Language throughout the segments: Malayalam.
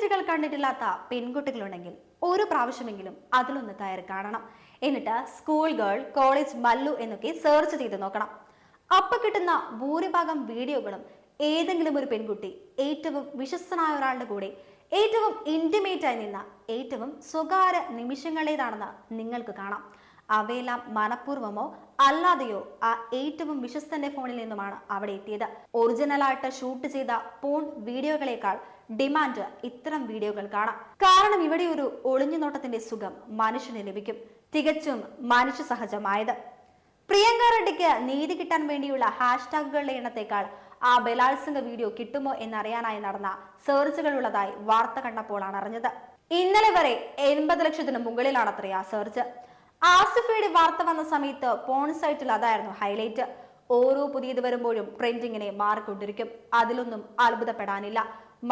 സൈറ്റുകൾ കണ്ടിട്ടില്ലാത്ത പെൺകുട്ടികളുണ്ടെങ്കിൽ ഒരു പ്രാവശ്യമെങ്കിലും അതിലൊന്ന് കയറി കാണണം. എന്നിട്ട് സ്കൂൾ ഗേൾ കോളേജ് മല്ലു എന്നൊക്കെ സെർച്ച് ചെയ്ത് നോക്കണം. അപ്പൊ കിട്ടുന്ന ഭൂരിഭാഗം വീഡിയോകളും ഏതെങ്കിലും ഒരു പെൺകുട്ടി ഏറ്റവും വിശ്വസ്തനായ ഒരാളുടെ കൂടെ ഏറ്റവും ഇന്റിമേറ്റ് ആയി നിന്ന ഏറ്റവും സ്വകാര്യ നിമിഷങ്ങളേതാണെന്ന് നിങ്ങൾക്ക് കാണാം. അവയെല്ലാം മനഃപൂർവമോ അല്ലാതെയോ ആ ഏറ്റവും വിശ്വസ്തന്റെ ഫോണിൽ നിന്നുമാണ് അവിടെ എത്തിയത്. ഒറിജിനലായിട്ട് ഷൂട്ട് ചെയ്ത പോൺ വീഡിയോകളെക്കാൾ ഡിമാൻഡ് ഇത്തരം വീഡിയോകൾ കാണാം. കാരണം ഇവിടെ ഒരു ഒളിഞ്ഞുനോട്ടത്തിന്റെ സുഖം മനുഷ്യന് ലഭിക്കും. തികച്ചും മനുഷ്യ സഹജമായത്. പ്രിയങ്ക റെഡ്ഡിക്ക് നീതി കിട്ടാൻ വേണ്ടിയുള്ള ഹാഷ്ടാഗുകളുടെ എണ്ണത്തെക്കാൾ ആ ബലാത്സംഗ വീഡിയോ കിട്ടുമോ എന്നറിയാനായി നടന്ന സെർച്ചുകൾ ഉള്ളതായി വാർത്ത കണ്ടപ്പോഴാണ് അറിഞ്ഞത്. ഇന്നലെ വരെ എൺപത് ലക്ഷത്തിന് മുകളിലാണത്രേ ആ സെർച്ച് ആസിഫയുടെ വാർത്ത വന്ന സമയത്ത് പോൺ സൈറ്റിൽ അതായിരുന്നു ഹൈലൈറ്റ് ഓരോ പുതിയത് വരുമ്പോഴും ട്രെൻഡിങ്ങിനെ മാറിക്കൊണ്ടിരിക്കും. അതിലൊന്നും അത്ഭുതപ്പെടാനില്ല.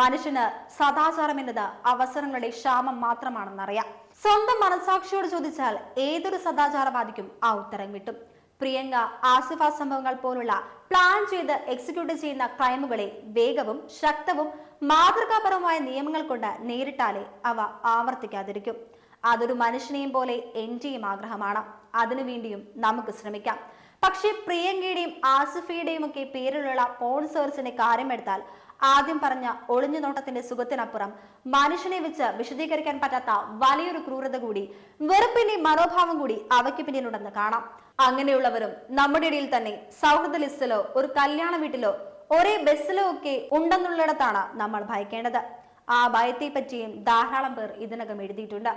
മനുഷ്യന് സദാചാരം എന്നത് അവസരങ്ങളുടെ ക്ഷാമം മാത്രമാണെന്നറിയാം. സ്വന്തം മനസാക്ഷിയോട് ചോദിച്ചാൽ ഏതൊരു സദാചാരവാദിക്കും ആ ഉത്തരം കിട്ടും. പ്രിയങ്ക ആസിഫ സംഭവങ്ങൾ പോലുള്ള പ്ലാൻ ചെയ്ത് എക്സിക്യൂട്ട് ചെയ്യുന്ന ക്രൈമുകളെ വേഗവും ശക്തവും മാതൃകാപരവുമായ നിയമങ്ങൾ കൊണ്ട് നേരിട്ടാലേ അവ ആവർത്തിക്കാതിരിക്കും. അതൊരു മനുഷ്യനെയും പോലെ എന്റെയും ആഗ്രഹമാണ്. അതിനു വേണ്ടിയും നമുക്ക് ശ്രമിക്കാം. പക്ഷേ പ്രിയങ്കയുടെയും ആസിഫയുടെയും ഒക്കെ പേരിലുള്ള പോൺ സെർച്ചിന്റെ കാര്യമെടുത്താൽ ആദ്യം പറഞ്ഞ ഒളിഞ്ഞു നോട്ടത്തിന്റെ സുഖത്തിനപ്പുറം മനുഷ്യനെ വെച്ച് വിശദീകരിക്കാൻ പറ്റാത്ത വലിയൊരു ക്രൂരത കൂടി വെറുപ്പിന്റെ മനോഭാവം കൂടി അവയ്ക്ക് പിന്നിലുണ്ടെന്ന് കാണാം. അങ്ങനെയുള്ളവരും നമ്മുടെ ഇടയിൽ തന്നെ സൗഹൃദ ലിസ്റ്റിലോ ഒരു കല്യാണ വീട്ടിലോ ഒരേ ബസ്സിലോ ഒക്കെ ഉണ്ടെന്നുള്ളിടത്താണ് നമ്മൾ ഭയക്കേണ്ടത്. ആ ഭയത്തെ പറ്റിയും ധാരാളം പേർ ഇതിനകം എഴുതിയിട്ടുണ്ട്.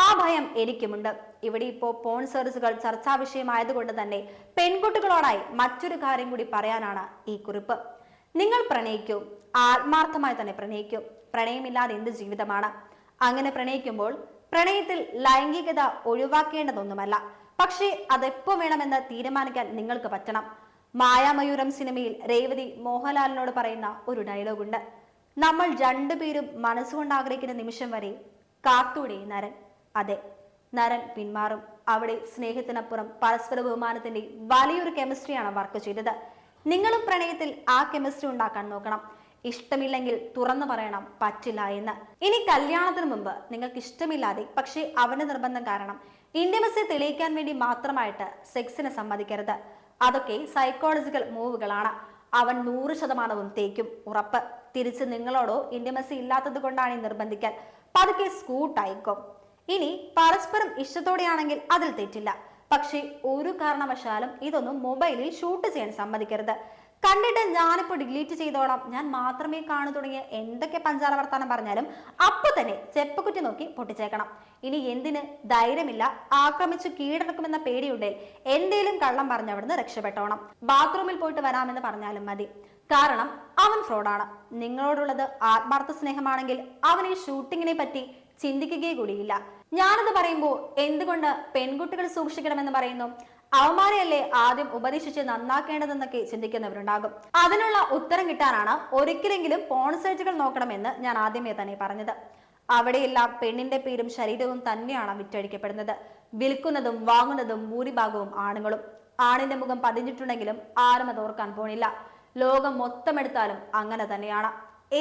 ആ ഭയം എനിക്കുമുണ്ട്. ഇവിടെ ഇപ്പോൾ പോൺ സർവീസുകൾ ചർച്ചാ വിഷയമായതുകൊണ്ട് തന്നെ പെൺകുട്ടികളോടായി മറ്റൊരു കാര്യം കൂടി പറയാനാണ് ഈ കുറിപ്പ്. നിങ്ങൾ പ്രണയിക്കും ആത്മാർത്ഥമായി തന്നെ പ്രണയിക്കും. പ്രണയമില്ലാതെ എന്ത് ജീവിതമാണ്? അങ്ങനെ പ്രണയിക്കുമ്പോൾ പ്രണയത്തിൽ ലൈംഗികത ഒഴിവാക്കേണ്ടതൊന്നുമല്ല. പക്ഷേ അതെപ്പോ വേണമെന്ന് തീരുമാനിക്കാൻ നിങ്ങൾക്ക് പറ്റണം. മായാമയൂരം സിനിമയിൽ രേവതി മോഹൻലാലിനോട് പറയുന്ന ഒരു ഡയലോഗുണ്ട്. നമ്മൾ രണ്ടുപേരും മനസ്സുകൊണ്ട് ആഗ്രഹിക്കുന്ന നിമിഷം വരെ കാത്തൂടെ നരൻ. അതെ നരൻ പിന്മാറും. അവിടെ സ്നേഹത്തിനപ്പുറം പരസ്പര ബഹുമാനത്തിന്റെ വലിയൊരു കെമിസ്ട്രിയാണ് വർക്ക് ചെയ്തത്. നിങ്ങളും പ്രണയത്തിൽ ആ കെമിസ്ട്രി ഉണ്ടാക്കാൻ നോക്കണം. ഇഷ്ടമില്ലെങ്കിൽ തുറന്നു പറയണം പറ്റില്ല എന്ന്. ഇനി കല്യാണത്തിന് മുമ്പ് നിങ്ങൾക്ക് ഇഷ്ടമില്ലാതെ പക്ഷേ അവന്റെ നിർബന്ധം കാരണം ഇന്റിമസി തെളിയിക്കാൻ വേണ്ടി മാത്രമായിട്ട് സെക്സിനെ സമ്മതിക്കരുത്. അതൊക്കെ സൈക്കോളജിക്കൽ മൂവുകളാണ്. അവൻ നൂറ് ശതമാനവും തേക്കും ഉറപ്പ്. തിരിച്ച് നിങ്ങളോടോ ഇന്റിമസി ഇല്ലാത്തത് കൊണ്ടാണ് ഈ നിർബന്ധിക്കാൻ പതുക്കെ സ്കൂട്ടായിക്കും ഇനി പരസ്പരം ഇഷ്ടത്തോടെയാണെങ്കിൽ അതിൽ തെറ്റില്ല. പക്ഷേ ഒരു കാരണവശാലും ഇതൊന്നും മൊബൈലിൽ ഷൂട്ട് ചെയ്യാൻ സമ്മതിക്കരുത്. കണ്ടിട്ട് ഞാനിപ്പോ ഡിലീറ്റ് ചെയ്തോളാം. ഞാൻ മാത്രമേ കാണു തുടങ്ങിയ എന്തൊക്കെ പഞ്ചാര വർത്താനം പറഞ്ഞാലും അപ്പൊ തന്നെ ചെപ്പക്കുറ്റി നോക്കി പൊട്ടിച്ചേക്കണം. ഇനി എന്തിന്? ധൈര്യമില്ല. ആക്രമിച്ച് കീഴടക്കുമെന്ന പേടിയുണ്ടേൽ എന്തേലും കള്ളം പറഞ്ഞ് അവിടുന്ന് രക്ഷപ്പെട്ടോണം. ബാത്റൂമിൽ പോയിട്ട് വരാമെന്ന് പറഞ്ഞാലും മതി. കാരണം അവൻ ഫ്രോഡാണ് നിങ്ങളോടുള്ളത് ആത്മാർത്ഥ സ്നേഹമാണെങ്കിൽ അവൻ ഈ ഷൂട്ടിങ്ങിനെ പറ്റി ചിന്തിക്കുകയേ കൂടിയില്ല. ഞാനത് പറയുമ്പോൾ എന്തുകൊണ്ട് പെൺകുട്ടികൾ സൂക്ഷിക്കണമെന്ന് പറയുന്നു? അവന്മാരെയല്ലേ ആദ്യം ഉപദേശിച്ച് നന്നാക്കേണ്ടതെന്നൊക്കെ ചിന്തിക്കുന്നവരുണ്ടാകും. അതിനുള്ള ഉത്തരം കിട്ടാനാണ് ഒരിക്കലെങ്കിലും പോൺ സൈറ്റുകൾ നോക്കണമെന്ന് ഞാൻ ആദ്യമേ തന്നെ പറഞ്ഞത്. അവിടെയെല്ലാം പെണ്ണിന്റെ പേരും ശരീരവും തന്നെയാണ് വിറ്റഴിക്കപ്പെടുന്നത്. വിൽക്കുന്നതും വാങ്ങുന്നതും ഭൂരിഭാഗവും ആണുങ്ങളും. ആണിന്റെ മുഖം പതിഞ്ഞിട്ടുണ്ടെങ്കിലും ആരും അത് ഓർക്കാൻ പോണില്ല. ലോകം മൊത്തമെടുത്താലും അങ്ങനെ തന്നെയാണ്.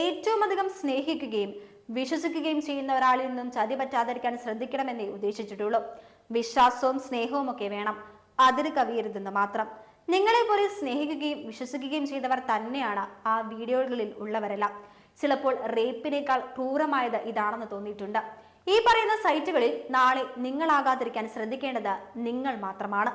ഏറ്റവും അധികം സ്നേഹിക്കുകയും വിശ്വസിക്കുകയും ചെയ്യുന്ന ഒരാളിൽ നിന്നും ചതി പറ്റാതിരിക്കാൻ ശ്രദ്ധിക്കണമെന്നേ ഉദ്ദേശിച്ചിട്ടുള്ളൂ. വിശ്വാസവും സ്നേഹവും ഒക്കെ വേണം. അതിര് കവിയരുതെന്ന് മാത്രം. നിങ്ങളെ പോലെ സ്നേഹിക്കുകയും വിശ്വസിക്കുകയും ചെയ്തവർ തന്നെയാണ് ആ വീഡിയോകളിൽ ഉള്ളവരെല്ലാം. ചിലപ്പോൾ റേപ്പിനേക്കാൾ ക്രൂരമായത് ഇതാണെന്ന് തോന്നിയിട്ടുണ്ട്. ഈ പറയുന്ന സൈറ്റുകളിൽ നാളെ നിങ്ങളാകാതിരിക്കാൻ ശ്രദ്ധിക്കേണ്ടത് നിങ്ങൾ മാത്രമാണ്.